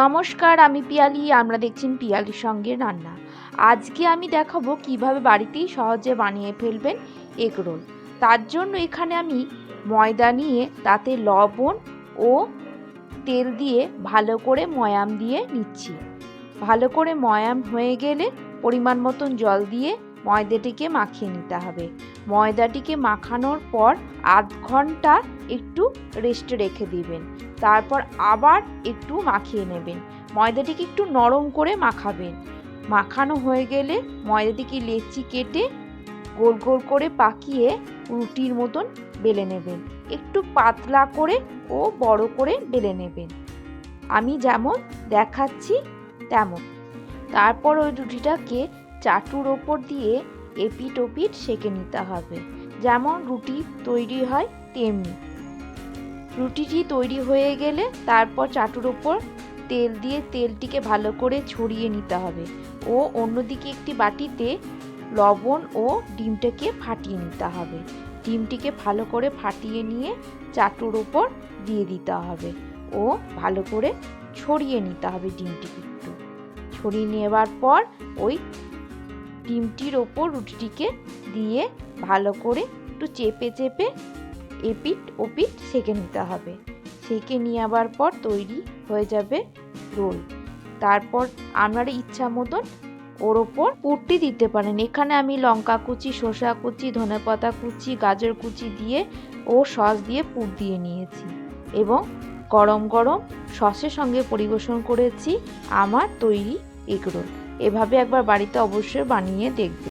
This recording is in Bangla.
নমস্কার, আমি পিয়ালি, আমরা দেখছেন পিয়ালির সঙ্গে রান্না। আজকে আমি দেখাবো কীভাবে বাড়িতেই সহজে বানিয়ে ফেলবেন এগ রোল। তার জন্য এখানে আমি ময়দা নিয়ে তাতে লবণ ও তেল দিয়ে ভালো করে ময়াম দিয়ে নিচ্ছি। ভালো করে ময়াম হয়ে গেলে পরিমাণ মতন জল দিয়ে ময়দাটিকে মাখিয়ে নিতে হবে। ময়দাটিকে মাখানোর পর আধ ঘণ্টা একটু রেস্টে রেখে দিবেন। তারপর আবার একটু মাখিয়ে নেবেন। ময়দাটিকে একটু নরম করে মাখাবেন। মাখানো হয়ে গেলে ময়দাটিকে লেচি কেটে গোল গোল করে পাকিয়ে রুটির মতন বেলে নেবেন। একটু পাতলা করে ও বড় করে বেলে নেবেন। আমি যেমন দেখাচ্ছি তেমন। তারপর ওই রুটিটাকে চাটুর ওপর দিয়ে এপিট ওপিট সেঁকে নিতে হবে। যেমন রুটি তৈরি হয় তেমনি। রুটিটি তৈরি হয়ে গেলে তারপর চাটুর ওপর তেল দিয়ে তেলটিকে ভালো করে ছড়িয়ে নিতে হবে ও অন্যদিকে একটি বাটিতে লবণ ও ডিমটাকে ফাটিয়ে নিতে হবে। ডিমটিকে ভালো করে ফাটিয়ে নিয়ে চাটুর ওপর দিয়ে দিতে হবে ও ভালো করে ছড়িয়ে নিতে হবে ডিমটিকে একটু। ছড়িয়ে নেওয়ার পর ওই ডিমটির ওপর রুটিটিকে দিয়ে ভালো করে একটু চেপে চেপে এপিট ওপিট সেঁকে নিতে হবে। সেঁকে নেওয়ার পর তৈরি হয়ে যাবে রোল। তারপর আপনার ইচ্ছা মতন ওর ওপর পুরটি দিতে পারেন। এখানে আমি লঙ্কা কুচি শসা কুচি ধনেপাতা কুচি, গাজর কুচি দিয়ে ও সস দিয়ে পুর দিয়ে নিয়েছি এবং গরম গরম সসের সঙ্গে পরিবেশন করেছি। আমার তৈরি এগরোল। এভাবে একবার বাড়িতে অবশ্যই বানিয়ে দেখবে।